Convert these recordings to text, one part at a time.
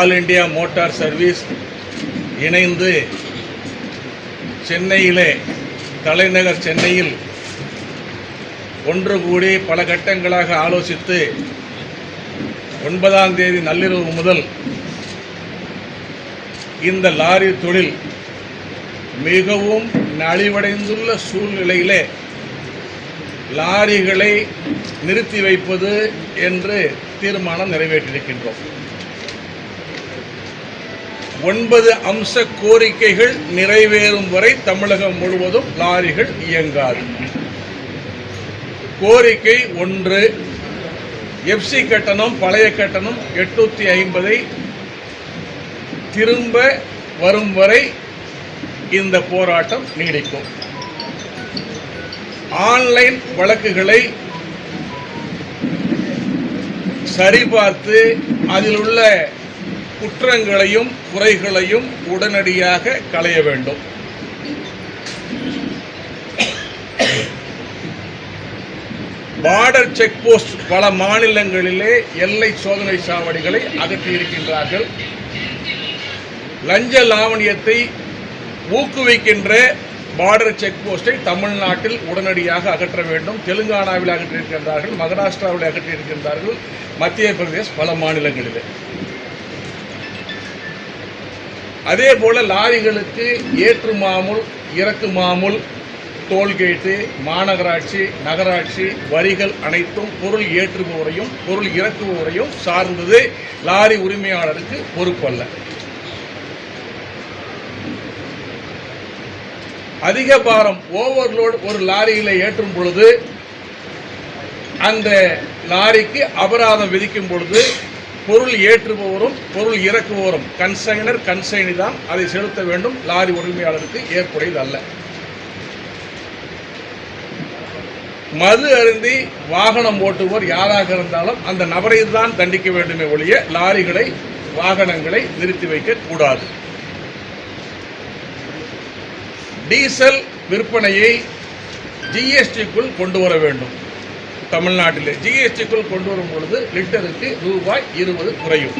All India motor service இணைந்து சென்னையிலே தலைநகர் சென்னையில் ஒன்று கூடி பல கட்டங்களாக ஆலோசித்து ஒன்பதாம் தேதி நள்ளிரவு முதல் இந்த லாரி தொழில் மிகவும் நலிவடைந்துள்ள சூழ்நிலையிலே லாரிகளை நிறுத்தி வைப்பது என்று தீர்மானம் நிறைவேற்றியிருக்கின்றோம். ஒன்பது அம்ச கோரிக்கைகள் நிறைவேறும் வரை தமிழகம் முழுவதும் லாரிகள் இயங்காது. கோரிக்கை ஒன்று எஃப்சி கட்டணம் பழைய கட்டணம் எட்நூற்றி ஐம்பதை திரும்ப வரும் வரை இந்த போராட்டம் நீடிக்கும். ஆன்லைன் வழக்குகளை சரிபார்த்து அதில் உள்ள குற்றங்களையும் குறைகளையும் உடனடியாக களைய வேண்டும். பார்டர் செக் போஸ்ட் பல மாநிலங்களிலே எல்லை சோதனை சாவடிகளை அகற்றியிருக்கின்றார்கள் லஞ்ச லாவணியத்தை ஊக்குவிக்கின்ற பார்டர் செக் போஸ்டை தமிழ்நாட்டில் உடனடியாக அகற்ற வேண்டும். தெலுங்கானாவில் அகற்றியிருக்கின்றார்கள் மகாராஷ்டிராவில் அகற்றியிருக்கின்றார்கள் மத்திய பிரதேஷ் பல மாநிலங்களிலே. அதே போல் லாரிகளுக்கு ஏற்று மாமூல் இறக்கு மாமூல் டோல்கேட்டு மாநகராட்சி நகராட்சி வரிகள் அனைத்தும் பொருள் ஏற்றுபவரையும் பொருள் இறக்குபவரையும் சார்ந்தது லாரி உரிமையாளருக்கு பொறுப்பல்ல. அதிக பாரம் ஓவர்லோடு ஒரு லாரியில் ஏற்றும் பொழுது அந்த லாரிக்கு அபராதம் விதிக்கும் பொழுது பொருள் ஏற்றுபவரும் பொருள் இறக்குபவரும். கன்சைனர் கன்சைனி தான் அதை செலுத்த வேண்டும். லாரி உரிமையாளருக்கு ஏற்புடையது அல்ல. மது அருந்தி வாகனம் ஓட்டுவோர் யாராக இருந்தாலும் அந்த நபரை தான் தண்டிக்க வேண்டுமே ஒழிய லாரிகளை வாகனங்களை நிறுத்தி வைக்க கூடாது. டீசல் விற்பனையை ஜிஎஸ்டிக்குள் கொண்டு வர வேண்டும். தமிழ்நாட்டில் ஜிஎஸ்டிக்குள் கொண்டு வரும் பொழுது லிட்டருக்கு ரூபாய் இருபது குறையும்.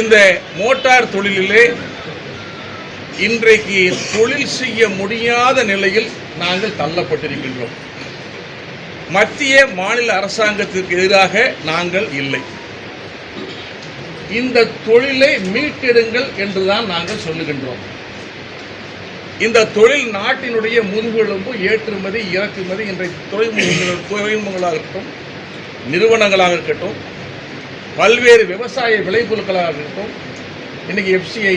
இந்த மோட்டார் தொழிலிலே இன்றைக்கு தொழில் செய்ய முடியாத நிலையில் நாங்கள் தள்ளப்பட்டிருக்கின்றோம். மத்திய மாநில அரசாங்கத்திற்கு எதிராக நாங்கள் இல்லை. இந்த தொழிலை மீட்டெடுங்கள் என்றுதான் நாங்கள் சொல்லுகின்றோம். இந்த தொழில் நாட்டினுடைய முதுகெலும்பு ஏற்றுமதி இறக்குமதி இன்றைக்கு துறைமுகங்கள் துறைமுகங்களாக இருக்கட்டும் நிறுவனங்களாக இருக்கட்டும் பல்வேறு விவசாய விளைபொருட்களாக இருக்கட்டும் இன்றைக்கி எஃப்சிஐ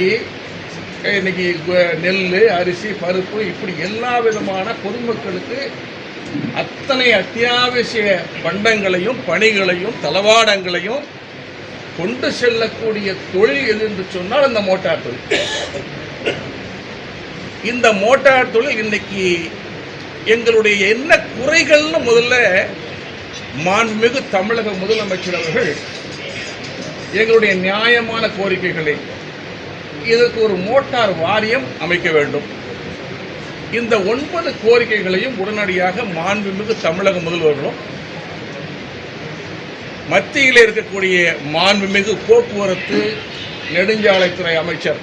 இன்றைக்கி கு- நெல் அரிசி பருப்பு இப்படி எல்லா விதமான பொதுமக்களுக்கு அத்தனை அத்தியாவசிய பண்டங்களையும் பணிகளையும் தளவாடங்களையும் கொண்டு செல்லக்கூடிய தொழில் எது என்று சொன்னால் இந்த மோட்டார் தொழில். இந்த மோட்டார் தொழில் இன்னைக்கு எங்களுடைய என்ன குறைகள்னு முதல்ல மாண்புமிகு தமிழக முதலமைச்சர் அவர்கள் எங்களுடைய நியாயமான கோரிக்கைகளை இதற்கு ஒரு மோட்டார் வாரியம் அமைக்க வேண்டும். இந்த ஒன்பது கோரிக்கைகளையும் உடனடியாக மாண்புமிகு தமிழக முதல்வர்களும் மத்தியில் இருக்கக்கூடிய மாண்புமிகு போக்குவரத்து நெடுஞ்சாலைத்துறை அமைச்சர்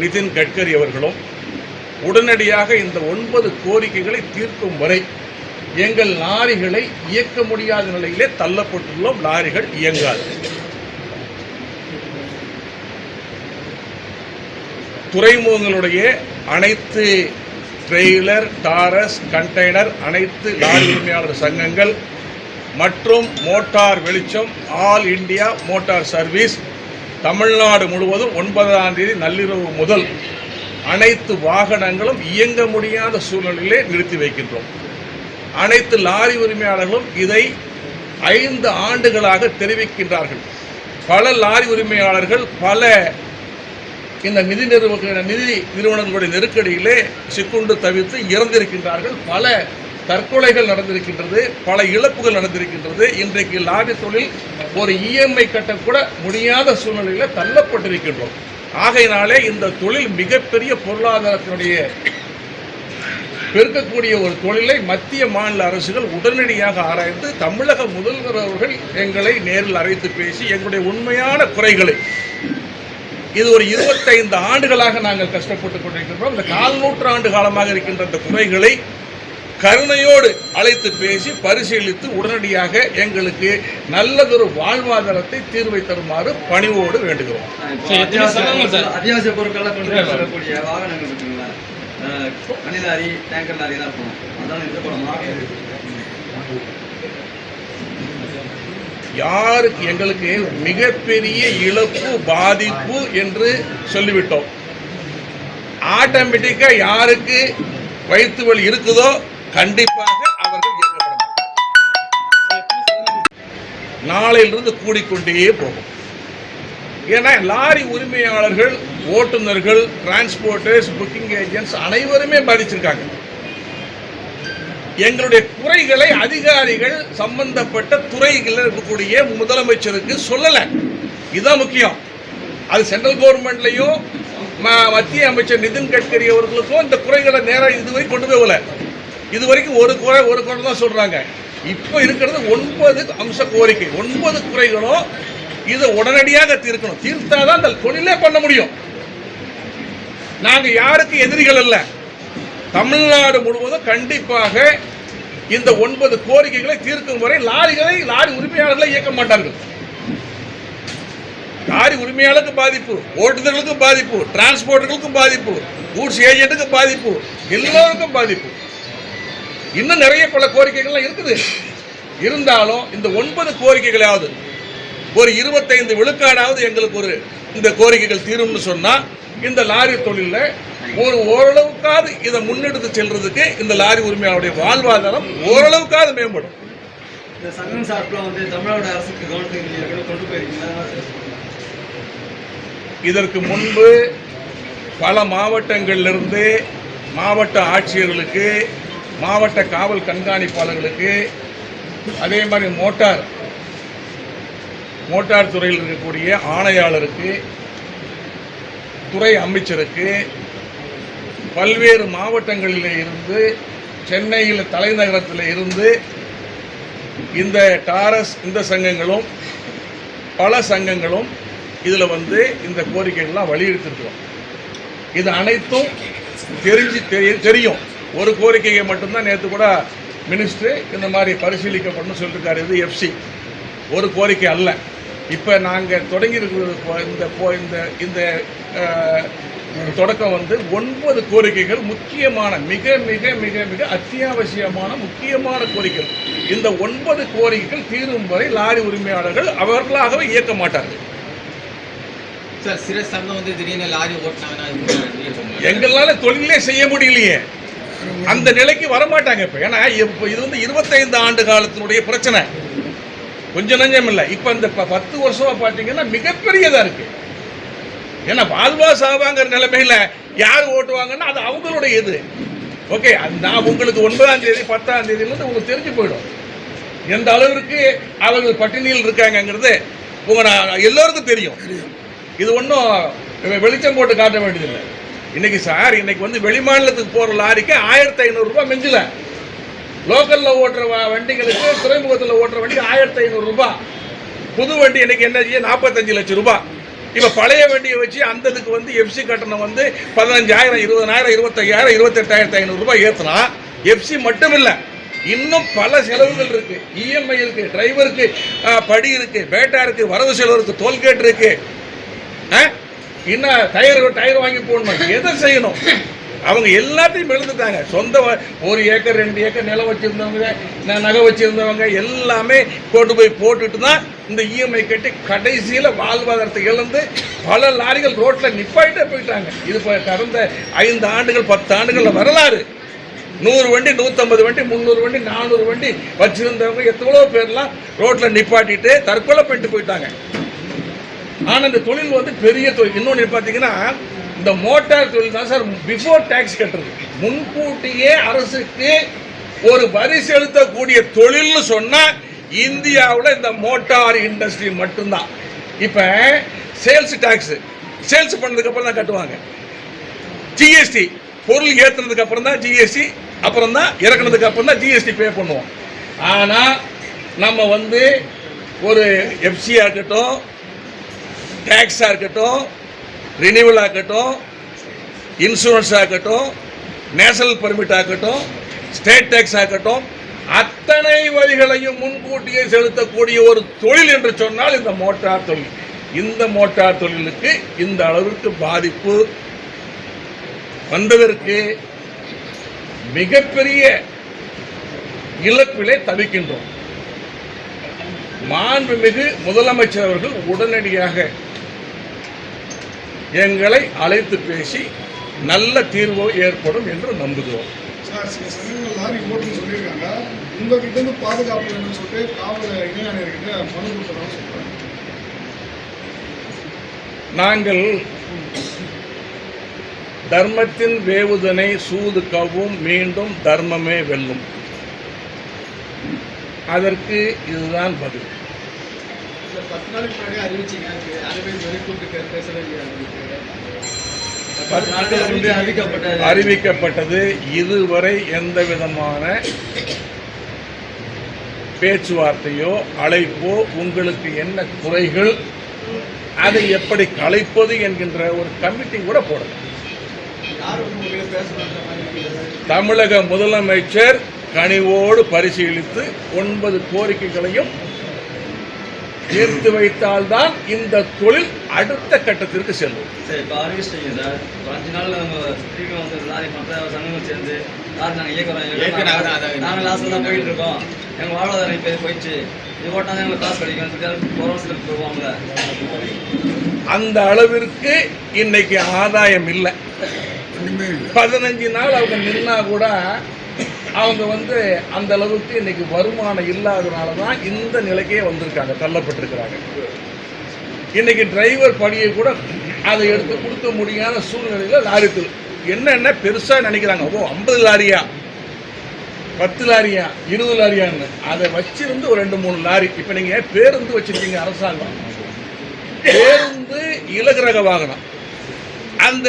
நிதின் கட்கரி அவர்களும் உடனடியாக இந்த ஒன்பது கோரிக்கைகளை தீர்க்கும் வரை எங்கள் லாரிகளை இயக்க முடியாத நிலையிலே தள்ளப்பட்டுள்ளோம். லாரிகள் இயங்காது. துறைமுகங்களுடைய அனைத்து ட்ரெய்லர் டாரஸ் கண்டெய்னர் அனைத்து லாரி உரிமையாளர் சங்கங்கள் மற்றும் மோட்டார் வெளிச்சம் all India motor service Tamil Nadu முழுவதும் ஒன்பதாம் தேதி நள்ளிரவு முதல் அனைத்து வாகனங்களும் இயங்க முடியாத சூழ்நிலையிலே நிறுத்தி வைக்கின்றோம். அனைத்து லாரி உரிமையாளர்களும் இதை ஐந்து ஆண்டுகளாக தெரிவிக்கின்றார்கள். பல லாரி உரிமையாளர்கள் பல இந்த நிதி நிறுவன நிதி நிறுவனங்களுடைய நெருக்கடியிலே சிக்குண்டு தவிர்த்து இறந்திருக்கின்றார்கள். பல தற்கொலைகள் நடந்திருக்கின்றது பல இழப்புகள் நடந்திருக்கின்றது. இன்றைக்கு லாரி தொழில் ஒரு இஎம்ஐ கட்டக்கூட முடியாத சூழ்நிலையில் தள்ளப்பட்டிருக்கின்றோம். ஆகையினாலே இந்த தொழில் மிகப்பெரிய பொருளாதாரத்தினுடைய பெருக்கக்கூடிய ஒரு தொழிலை மத்திய மாநில அரசுகள் உடனடியாக ஆராய்ந்து தமிழக முதல்வர் அவர்கள் எங்களை நேரில் அழைத்து பேசி எங்களுடைய உண்மையான குறைகளை இது ஒரு இருபத்தைந்து ஆண்டுகளாக நாங்கள் கஷ்டப்பட்டு கொண்டிருக்கின்றோம். இந்த கால் நூற்றாண்டு காலமாக இருக்கின்ற இந்த குறைகளை கருணையோடு அழைத்து பேசி பரிசீலித்து உடனடியாக எங்களுக்கு நல்லதொரு வாழ்வாதாரத்தை தீர்வை தருமாறு பணிவோடு வேண்டுகிறோம். சரி, எத்தனை சங்கங்கள் சார்? அத்தியாவசிய பொருட்கள்லாம் கொண்டு செல்லக்கூடிய வாகனங்கள் இருக்குங்களா? அஹ், மணி லாரி டேங்கர் லாரி தான் இருக்கும் அதான் நிறுத்தப்படமா யாருக்கு எங்களுக்கு மிகப்பெரிய இழப்பு பாதிப்பு என்று சொல்லிவிட்டோம். ஆட்டோமேட்டிக்கா யாருக்கு வயிற்று வலி இருக்குதோ கண்டிப்பாக அவர்கள் இயக்கப்பட நாளையிலிருந்து கூடிக்கொண்டே போகும். ஏன்னா லாரி உரிமையாளர்கள் ஓட்டுநர்கள் டிரான்ஸ்போர்ட்டர்ஸ் புக்கிங் ஏஜென்ட்ஸ் அனைவருமே பாதிச்சிருக்காங்க. எங்களுடைய குறைகளை அதிகாரிகள் சம்பந்தப்பட்ட துறைகளில் இருக்கக்கூடிய முதலமைச்சருக்கு சொல்லலை. இதுதான் முக்கியம். அது சென்ட்ரல் கவர்மெண்ட்லையும் ம- மத்திய அமைச்சர் நிதின் கட்கரி அவர்களுக்கும் இந்த குறைகளை நேராக இதுவரை கொண்டு போகல. இது வரைக்கும் ஒரு குறை ஒரு குறை தான் சொல்றாங்க. இப்போ இருக்கிறது ஒன்பது அம்ச கோரிக்கை. ஒன்பது குறைகளும் இதை உடனடியாக தீர்க்கணும். தீர்த்தாதான் அந்த தொழிலே பண்ண முடியும். நாங்க யாருக்கு எதிரிகள் அல்ல. தமிழ்நாடு முழுவதும் கண்டிப்பாக இந்த ஒன்பது கோரிக்கைகளை தீர்க்கும் வரை லாரிகளை லாரி உரிமையாளர்களை இயக்க மாட்டார்கள். லாரி உரிமையாளருக்கு பாதிப்பு ஓட்டுநர்களுக்கும் பாதிப்பு டிரான்ஸ்போர்ட்டர்களுக்கும் பாதிப்பு கூட்ஸ் ஏஜென்ட்டுக்கு பாதிப்பு எல்லோருக்கும் பாதிப்பு. இன்னும் நிறைய பல கோரிக்கைகள்லாம் இருக்குது. இருந்தாலும் இந்த ஒன்பது கோரிக்கைகளாவது ஒரு இருபத்தைந்து விழுக்காடாவது எங்களுக்கு ஒரு இந்த கோரிக்கைகள் தீரும்னு சொன்னா இந்த லாரி தொழில்ல ஒரு ஓரளவுக்காவது இதை முன்னெடுத்து செல்றதுக்கு இந்த லாரி உரிமையாளருடைய வாழ்வாதாரம் ஓரளவுக்காவது மேம்படும். இந்த சங்கம் சார்பில் வந்து தமிழ்நாடு அரசுக்கு கவனத்துக்கு நீங்க ஏற்கனவே கொண்டு போயிருக்கீங்களா? இதற்கு முன்பு பல மாவட்டங்களிலிருந்து மாவட்ட ஆட்சியர்களுக்கு மாவட்ட காவல் கண்காணிப்பாளர்களுக்கு அதே மாதிரி மோட்டார் மோட்டார் துறையில் இருக்கக்கூடிய ஆணையாளருக்கு துறை அமைச்சருக்கு பல்வேறு மாவட்டங்களில் இருந்து சென்னையில் தலைநகரத்தில் இருந்து இந்த டாரஸ் இந்த சங்கங்களும் பல சங்கங்களும் இதில் வந்து இந்த கோரிக்கைகள்லாம் வலியுறுத்திருக்கிறோம். இது அனைத்தும் தெரிஞ்சு தெரியும் தெரியும். ஒரு கோரிக்கையை மட்டும்தான் நேற்று கூட மினிஸ்டர் இந்த மாதிரி பரிசீலிக்கப்படணும்னு சொல்லியிருக்காரு இது எஃப்சி ஒரு கோரிக்கை அல்ல. இப்போ நாங்கள் தொடங்கி இருக்கிறது போ- இந்த இந்த இந்த தொடக்கம் வந்து ஒன்பது கோரிக்கைகள் முக்கியமான மிக மிக மிக மிக அத்தியாவசியமான முக்கியமான கோரிக்கைகள். இந்த ஒன்பது கோரிக்கைகள் தீரும் வரை லாரி உரிமையாளர்கள் அவர்களாகவே இயக்க மாட்டார்கள். சார் சில சங்கம் வந்து திடீர்னு லாரி ஓட்டினாங்கன்னா. எங்களால தொழிலே செய்ய முடியலையே. அந்த நிலைக்கு வரமாட்டாங்க இப்ப. ஏன்னா இப்ப இது வந்து இருபத்தைந்து ஆண்டு காலத்தினுடைய பிரச்சனை. கொஞ்சம் நஞ்சம் இல்லை. இப்ப இந்த பத்து வருஷமா பாத்தீங்கன்னா மிகப்பெரியதா இருக்கு. ஏன்னா வாழ்வா சாவாங்கிற நிலைமையில யார் ஓட்டுவாங்கன்னா அது அவங்களுடைய இது. ஓகே நான் உங்களுக்கு ஒன்பதாம் தேதி பத்தாம் தேதியிலிருந்து உங்களுக்கு தெரிஞ்சு போயிடும். எந்த அளவிற்கு அவர்கள் பட்டினியில் இருக்காங்கங்கிறது உங்க நான் எல்லோருக்கும் தெரியும். இது ஒன்றும் வெளிச்சம் போட்டு காட்ட வேண்டியதில்லை. இன்னைக்கு சார் இன்னைக்கு வந்து வெளிமாநிலத்துக்கு போகிற லாரிக்கு ஆயிரத்தி ஐநூறுரூபா மிஞ்சில. லோக்கலில் ஓட்டுற வண்டிகளுக்கு துறைமுகத்தில் ஓட்டுற வண்டிக்கு ஆயிரத்தி ஐநூறுரூபா புது வண்டி இன்னைக்கு என்ன செய்ய? நாற்பத்தஞ்சு லட்சம் ரூபாய். இப்போ பழைய வண்டியை வச்சு அந்த இதுக்கு வந்து எஃப்சி கட்டணம் வந்து பதினஞ்சாயிரம் இருபதனாயிரம் இருபத்தையாயிரம் இருபத்தெட்டாயிரத்தி ஐநூறுரூபா ஏற்றுனா எஃப்சி மட்டும் இல்லை இன்னும் பல செலவுகள் இருக்குது இஎம்ஐ இருக்குது டிரைவருக்கு படி இருக்குது பேட்டா இருக்குது வரவு செலவு இருக்குது டோல்கேட் இருக்குது ஆ? இன்னும் டயர் டயர் வாங்கி போடணும் எதை செய்யணும்? அவங்க எல்லாத்தையும் எழுந்துட்டாங்க சொந்த ஒரு ஏக்கர் ரெண்டு ஏக்கர் நிலம் வச்சுருந்தவங்க நகை வச்சுருந்தவங்க எல்லாமே கொண்டு போய் போட்டுட்டு தான் இந்த இஎம்ஐ கட்டி கடைசியில் வாழ்வாதாரத்தை இழந்து பல லாரிகள் ரோட்டில் நிப்பாயிட்டே போயிட்டாங்க. இது கடந்த ஐந்து ஆண்டுகள் பத்து ஆண்டுகளில் வரலாறு. நூறு வண்டி நூற்றம்பது வண்டி முந்நூறு வண்டி நானூறு வண்டி வச்சுருந்தவங்க எவ்வளோ பேர்லாம் ரோட்டில் நிப்பாட்டிட்டு தற்கொலை பண்ணிட்டு போயிட்டாங்க. ஆனால் இந்த தொழில் வந்து பெரிய தொழில். இன்னொன்று பார்த்தீங்கன்னா இந்த மோட்டார் தொழில் தான் சார் பிஃபோர் டேக்ஸ் கட்டுறது. முன்கூட்டியே அரசுக்கு ஒரு வரி செலுத்தக்கூடிய தொழில்னு சொன்னால் இந்தியாவில் இந்த மோட்டார் இண்டஸ்ட்ரி மட்டும்தான். இப்போ சேல்ஸ் டேக்ஸ் சேல்ஸ் பண்ணதுக்கப்புறம் தான் கட்டுவாங்க. ஜிஎஸ்டி பொருள் ஏற்றுனதுக்கு அப்புறம் தான் ஜிஎஸ்டி அப்புறம் தான் இறக்குனதுக்கு அப்புறம் தான் ஜிஎஸ்டி பே பண்ணுவோம். ஆனால் நம்ம வந்து ஒரு எஃப்சியாக இருக்கட்டும் டேக்ஸாக இருக்கட்டும் ரினியூவலாக ஆகட்டும் இன்சூரன்ஸ் ஆகட்டும் நேஷனல் பர்மிட் ஆகட்டும் ஸ்டேட் டேக்ஸ் ஆகட்டும் அத்தனை வரிகளையும் முன்கூட்டியே செலுத்தக்கூடிய ஒரு தொழில் என்று சொன்னால் இந்த மோட்டார் தொழில். இந்த மோட்டார் தொழிலுக்கு இந்த அளவிற்கு பாதிப்பு வந்ததற்கு மிகப்பெரிய இழப்பிலே தவிக்கின்றோம். மாண்புமிகு முதலமைச்சர் அவர்கள் உடனடியாக எங்களை அழைத்து பேசி நல்ல தீர்வு ஏற்படும் என்று நம்புகிறோம். சார் சில சமயங்கள் லாரி ஓட்டுன்னு சொல்லியிருக்காங்க. உங்ககிட்ட இருந்து பாதுகாப்பு வேணும்னு சொல்லிட்டு காவல் மனு கொடுத்துறோம்னு சொல்றாங்க. நாங்கள் தர்மத்தின் வேவுதனை சூது கவும் மீண்டும் தர்மமே வெல்லும். அதற்கு இதுதான் பதில். பத்து நாளைக்கு முன்னாடி அறிவிச்சீங்க. யாருமே வரை கூப்பிட்டு பேசவே இல்லையா பத்து நாட்களுக்கு முன்பே அறிவிக்கப்பட்ட அறிவிக்கப்பட்டது. இதுவரை எந்த விதமான பேச்சுவார்த்தையோ அழைப்போ உங்களுக்கு என்ன குறைகள் அதை எப்படி களைப்பது என்கின்ற ஒரு கமிட்டி கூட போடல. யார் வந்து உங்ககிட்ட பேசணுன்ற மாதிரி இருக்குது? தமிழக முதலமைச்சர் கனிவோடு பரிசீலித்து ஒன்பது கோரிக்கைகளையும் தீர்த்து வைத்தால்தான் இந்த தொழில் அடுத்த கட்டத்திற்கு செல்லும். சரி இப்போ அறிவிச்சிட்டீங்க சார். ஒரு அஞ்சு நாள்ல நம்ம திரும்பி வந்து லாரி மற்ற சங்கங்கள் சேர்ந்து லாரி நாங்கள் இயக்குறோம். நாங்கள் லாஸ்ட்டில் தான் போயிட்டு இருக்கோம். எங்கள் வாழ்வாதாரம் இப்போ போயிடுச்சு. இது ஓட்டாதான் எங்களுக்கு காசு கிடைக்கும். சொல்லி கொரோனா சிலருக்கு போவாங்களே அந்த அளவிற்கு இன்னைக்கு ஆதாயம் இல்லை. பதினஞ்சு நாள் அவங்க நின்னா கூட அவங்க வந்து அந்த அளவுக்கு இன்னைக்கு வருமானம் இல்லாதனால தான் இந்த நிலைக்கே வந்திருக்காங்க தள்ளப்பட்டிருக்கிறாங்க. இன்னைக்கு டிரைவர் பணியை கூட அதை எடுத்து கொடுக்க முடியாத சூழ்நிலையில் லாரி தூள் என்னென்ன பெருசாக நினைக்கிறாங்க? ஓ ஐம்பது லாரியா? பத்து லாரியா? இருபது லாரியான்னு. அதை வச்சிருந்து ஒரு ரெண்டு மூணு லாரி. இப்போ நீங்கள் பேருந்து வச்சிருக்கீங்க அரசாங்கம்? பேருந்து இலகுரக வாகனம். அந்த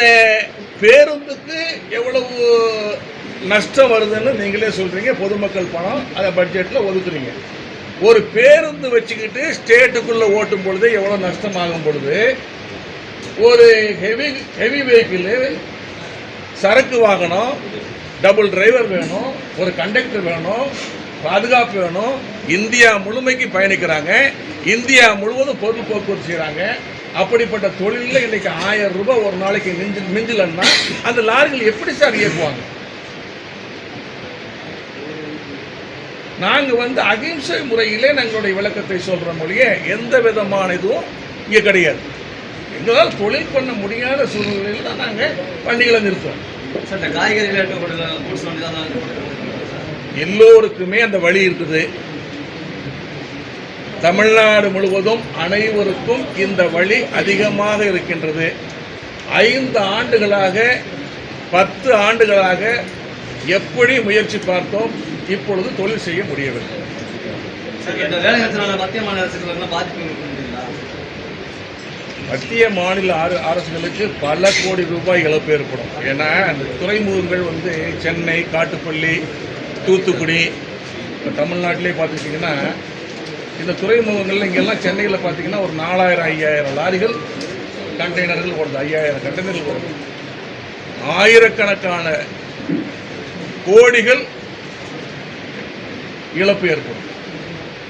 பேருந்துக்கு எவ்வளவு நஷ்டம் வருதுன்னு நீங்களே சொல்கிறீங்க பொதுமக்கள் பணம் அதை பட்ஜெட்டில் ஒதுக்குறீங்க. ஒரு பேருந்து வச்சுக்கிட்டு ஸ்டேட்டுக்குள்ளே ஓட்டும் பொழுது எவ்வளோ நஷ்டம் ஆகும் பொழுது ஒரு ஹெவி ஹெவி வெஹிக்கிள் சரக்கு வாகனம் டபுள் டிரைவர் வேணும் ஒரு கண்டக்டர் வேணும் பாதுகாப்பு வேணும். இந்தியா முழுமைக்கு பயணிக்கிறாங்க. இந்தியா முழுவதும் பொருள் போக்குவரத்து செய்கிறாங்க அப்படிப்பட்ட தொழிலில் இன்றைக்கி ஆயிரம் ரூபாய் ஒரு நாளைக்கு மிஞ்சு மிஞ்சலன்னா அந்த லாரிகள் எப்படி சார் இயக்குவாங்க? நாங்கள் வந்து அகிம்சை முறையிலே எங்களுடைய விளக்கத்தை சொல்கிற மொழியே எந்த விதமான இதுவும் இங்கே கிடையாது. எங்களால் தொழில் பண்ண முடியாத சூழ்நிலையில் தான் நாங்கள் வண்டிகளை நிறுத்துவோம் எல்லோருக்குமே அந்த வழி இருக்குது. தமிழ்நாடு முழுவதும் அனைவருக்கும் இந்த வழி அதிகமாக இருக்கின்றது. ஐந்து ஆண்டுகளாக பத்து ஆண்டுகளாக எப்படி முயற்சி பார்த்தோம்? இப்பொழுது தொழில் செய்ய முடியவில்லை. மத்திய மாநில அரசுகளுக்கு பல கோடி ரூபாய் இழப்பு ஏற்படும். ஏன்னா அந்த துறைமுகங்கள் வந்து சென்னை காட்டுப்பள்ளி தூத்துக்குடி இப்போ தமிழ்நாட்டிலே பார்த்துக்கிட்டிங்கன்னா இந்த துறைமுகங்கள்ல இங்கெல்லாம் சென்னையில் பார்த்தீங்கன்னா ஒரு நாலாயிரம் ஐயாயிரம் லாரிகள் கண்டெய்னர்கள் ஓடுது. ஐயாயிரம் கண்டெய்னர்கள் ஓடுது. ஆயிரக்கணக்கான கோடிகள் இழப்பு ஏற்படும்.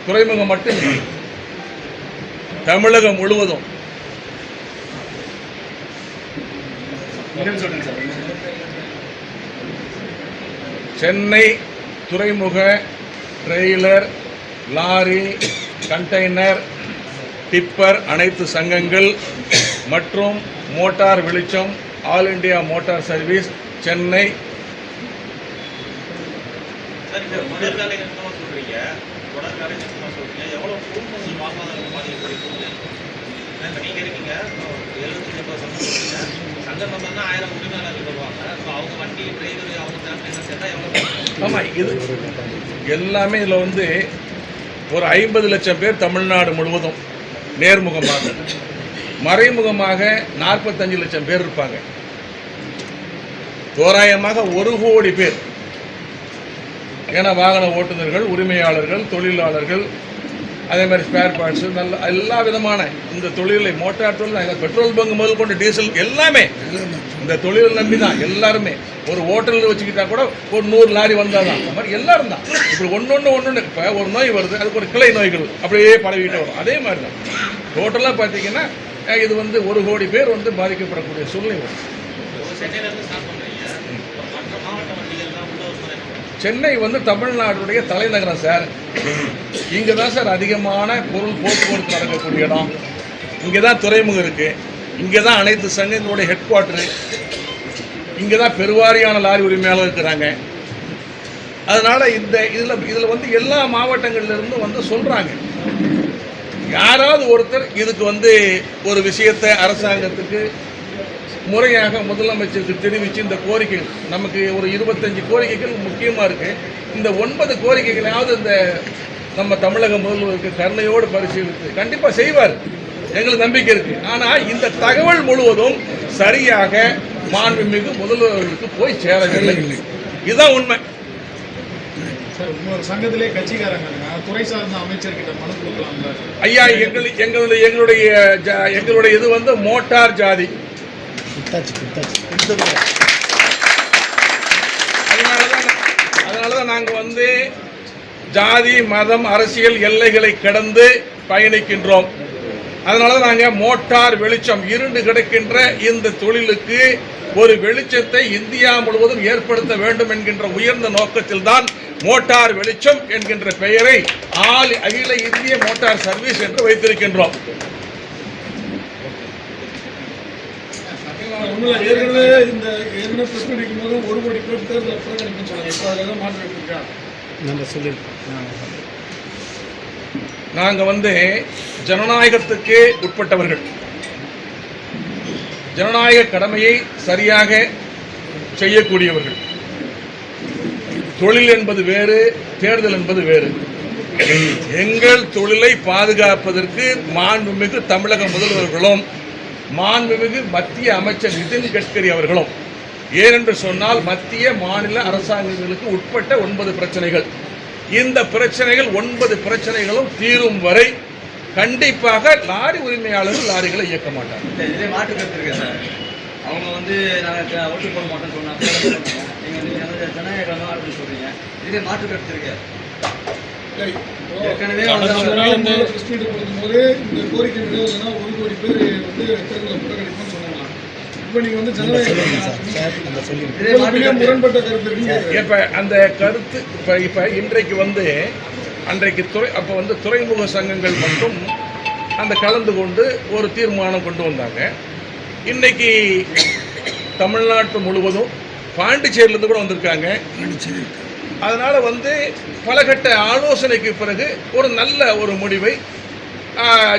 துறைமுகம் மட்டும் தமிழகம் முழுவதும். சென்னை துறைமுக ட்ரெய்லர் லாரி கண்டெய்னர் டிப்பர் அனைத்து சங்கங்கள் மற்றும் மோட்டார் வெளிச்சம் all India motor service Chennai. Sir இந்த தொடர் வேலை நிறுத்தமா சொல்றீங்க தொடர் வேலை பாதிக்கப்படுது இப்போ நீங்கள் இருக்கீங்க எழுபத்தி எண்பது சங்கம் சொல்றீங்க சங்கம் மெம்பர்னா ஆயிரம் உரிமையாளர்கள் வருவாங்க ஸோ அவங்க வண்டி டிரைவர் அவங்க தேவை சேர்த்தா எவ்வளோ ஆமாம் இது எல்லாமே இதில் வந்து ஒரு ஐம்பது லட்சம் பேர் தமிழ்நாடு முழுவதும் நேர்முகமாக மறைமுகமாக நாற்பத்தஞ்சு லட்சம் பேர் இருப்பாங்க. தோராயமாக ஒரு கோடி பேர். ஏன்னா வாகன ஓட்டுநர்கள் உரிமையாளர்கள் தொழிலாளர்கள் அதே மாதிரி ஸ்பேர் பார்ட்ஸ் நல்ல எல்லா விதமான இந்த தொழிலை மோட்டார் தொழில் பெட்ரோல் பங்கு முதல் கொண்டு டீசல் எல்லாமே இந்த தொழிலை நம்பி தான் எல்லாருமே. ஒரு ஹோட்டலில் வச்சுக்கிட்டா கூட ஒரு நூறு லாரி வந்தால் தான் அந்த மாதிரி எல்லாரும் தான். இப்படி ஒன்று ஒன்று ஒன்று இப்போ ஒரு நோய் வருது அதுக்கு ஒரு கிளை நோய்கள் அப்படியே பரவிக்கிட்டே வரும். அதே மாதிரி தான். டோட்டலாக பார்த்தீங்கன்னா இது வந்து ஒரு கோடி பேர் வந்து பாதிக்கப்படக்கூடிய சூழ்நிலை வரும் சென்னையில இருந்து ஸ்டார்ட் பண்றீங்க மற்ற மாவட்ட வண்டிகள்லாம் உள்ள வரும்போது என்ன பண்ணுவீங்க? சென்னை வந்து தமிழ்நாட்டுடைய தலைநகரம் சார். இங்கே தான் சார் அதிகமான பொருள் போக்குவரத்து நடக்கக்கூடிய இடம். இங்கே தான் துறைமுகம் இருக்குது இங்கே தான் அனைத்து சங்கங்களுடைய ஹெட் குவார்ட்டரு இங்கே தான் பெருவாரியான லாரி உரிமையாளர் இருக்கிறாங்க. அதனால் இந்த இதில் இதில் வந்து எல்லா மாவட்டங்கள்லேருந்து வந்து சொல்கிறாங்க யாராவது ஒருத்தர் இதுக்கு வந்து ஒரு விஷயத்தை அரசாங்கத்துக்கு முறையாக முதலமைச்சருக்கு தெரிவித்து இந்த கோரிக்கைகள் நமக்கு ஒரு இருபத்தஞ்சு கோரிக்கைகள் முக்கியமாக இருக்குது இந்த ஒன்பது கோரிக்கைகளையாவது இந்த நம்ம தமிழக முதல்வருக்கு கருணையோடு பரிசீலித்து கண்டிப்பாக செய்வார். எங்களுக்கு நம்பிக்கை இருக்குது ஆனால் இந்த தகவல் முழுவதும் சரியாக மாண்புமிகு முதல்வர்களுக்கு போய் சேரவில்லை. இதுதான் உண்மை. சங்கத்திலே கட்சிக்காரங்க. துறை சார்ந்த அமைச்சர்கிட்ட மனு கொடுக்கலாம்ல? ஐயா எங்கள் எங்களுடைய எங்களுடைய எங்களுடைய இது வந்து மோட்டார் ஜாதி. அதனால் அதனால் தான் நாங்கள் வந்து ஜாதி மதம் அரசியல் எல்லைகளை கடந்து பயணிக்கின்றோம். அதனால நாங்கள் மோட்டார் வெளிச்சம் இருண்டு கிடக்கின்ற இந்த தொழிலுக்கு ஒரு வெளிச்சத்தை இந்தியா முழுவதும் ஏற்படுத்த வேண்டும் என்கின்ற உயர்ந்த நோக்கத்தில் தான் மோட்டார் வெளிச்சம் என்கின்ற பெயரை ஆல் அகில இந்திய மோட்டார் சர்வீஸ் என்று வைத்திருக்கின்றோம். ஒண்ணுல ஏற்கனவே இந்த ஏற்கனவே பிரஸ் போது ஒரு கோடி பேர் தேர்தல் புறக்கணிப்புன்னு சொன்னாங்க இப்போ அதில் ஏதாவது மாற்றம் இருக்கா நாங்க வந்து ஜனநாயகத்துக்கு உட்பட்டவர்கள். ஜனநாயக கடமையை சரியாக செய்யக்கூடியவர்கள். தொழில் என்பது வேறு தேர்தல் என்பது வேறு. எங்கள் தொழிலை பாதுகாப்பதற்கு மாண்புமிகு தமிழக முதல்வர்களும் மாண்புமிகு மத்திய அமைச்சர் நிதின் கட்கரி அவர்களும். ஏனென்று சொன்னால் மத்திய மாநில அரசாங்கங்களுக்கு உட்பட்ட ஒன்பது பிரச்சனைகள். இந்த பிரச்சனைகள் ஒன்பது பிரச்சனைகளும் தீரும் வரை கண்டிப்பாக லாரி உரிமையாளர்கள் லாரிகளை இயக்க மாட்டார்கள் இல்ல, மாற்று கருத்து அவங்க வந்து நாங்க ஓட்டு போட மாட்டோம்னு சொன்னாங்க. நீங்கள் வந்து ஜன- ஜனநாயகம் அப்படின்னு சொல்றீங்க. இதுலயே மாற்று கருத்து இருக்கு. ஏற்கனவே வந்து கொடுக்கும்போது இந்த கோரிக்கை நிறைவேறினா ஒரு கோடி பேர் வந்து தேர்தலை புறக்கணிப்புன்னு சொன்னாங்களாம் இப்போ நீங்க வந்து முரண்பட்ட கருத்து இருக்குன்னு இப்ப அந்த கருத்து இப்ப இப்ப இன்றைக்கு வந்து அன்றைக்கு துறை அப்ப வந்து துறைமுக சங்கங்கள் மட்டும் அந்த கலந்து கொண்டு ஒரு தீர்மானம் கொண்டு வந்தாங்க. இன்னைக்கு தமிழ்நாட்டு முழுவதும் பாண்டிச்சேரியிலேருந்து கூட வந்திருக்காங்க. அதனால வந்து பலகட்ட ஆலோசனைக்கு பிறகு ஒரு நல்ல ஒரு முடிவை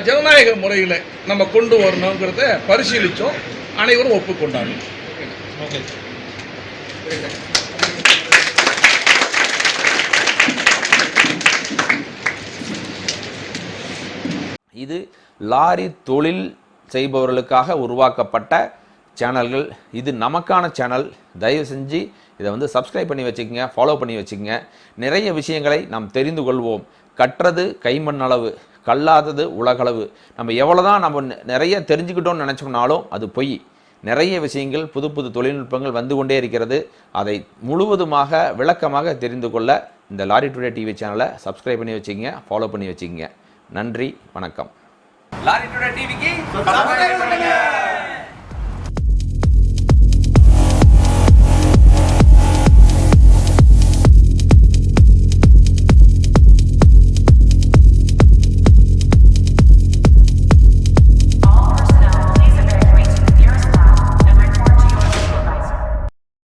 ஜனநாயக முறையில் நம்ம கொண்டு வரணுங்கிறத பரிசீலித்தோம் அனைவரும் ஒப்புக்கொண்டாங்க இது லாரி தொழில் செய்பவர்களுக்காக உருவாக்கப்பட்ட சேனல்கள். இது நமக்கான சேனல். தயவு செஞ்சு இதை வந்து சப்ஸ்கிரைப் பண்ணி வச்சுக்கோங்க ஃபாலோ பண்ணி வச்சுக்கோங்க. நிறைய விஷயங்களை நாம் தெரிந்து கொள்வோம். கற்றது கைமண் அளவு கல்லாதது உலகளவு. நம்ம எவ்வளோ தான் நம்ம நிறைய தெரிஞ்சுக்கிட்டோம்னு நினச்சோம்னாலும் அது பொய். நிறைய விஷயங்கள் புது புது தொழில்நுட்பங்கள் வந்து கொண்டே இருக்கிறது. அதை முழுவதுமாக விளக்கமாக தெரிந்து கொள்ள இந்த லாரி டுடே டிவி சேனலை சப்ஸ்கிரைப் பண்ணி வச்சுக்கோங்க ஃபாலோ பண்ணி வச்சுக்கோங்க. நன்றி வணக்கம். லாரி டுடே டிவிக்கு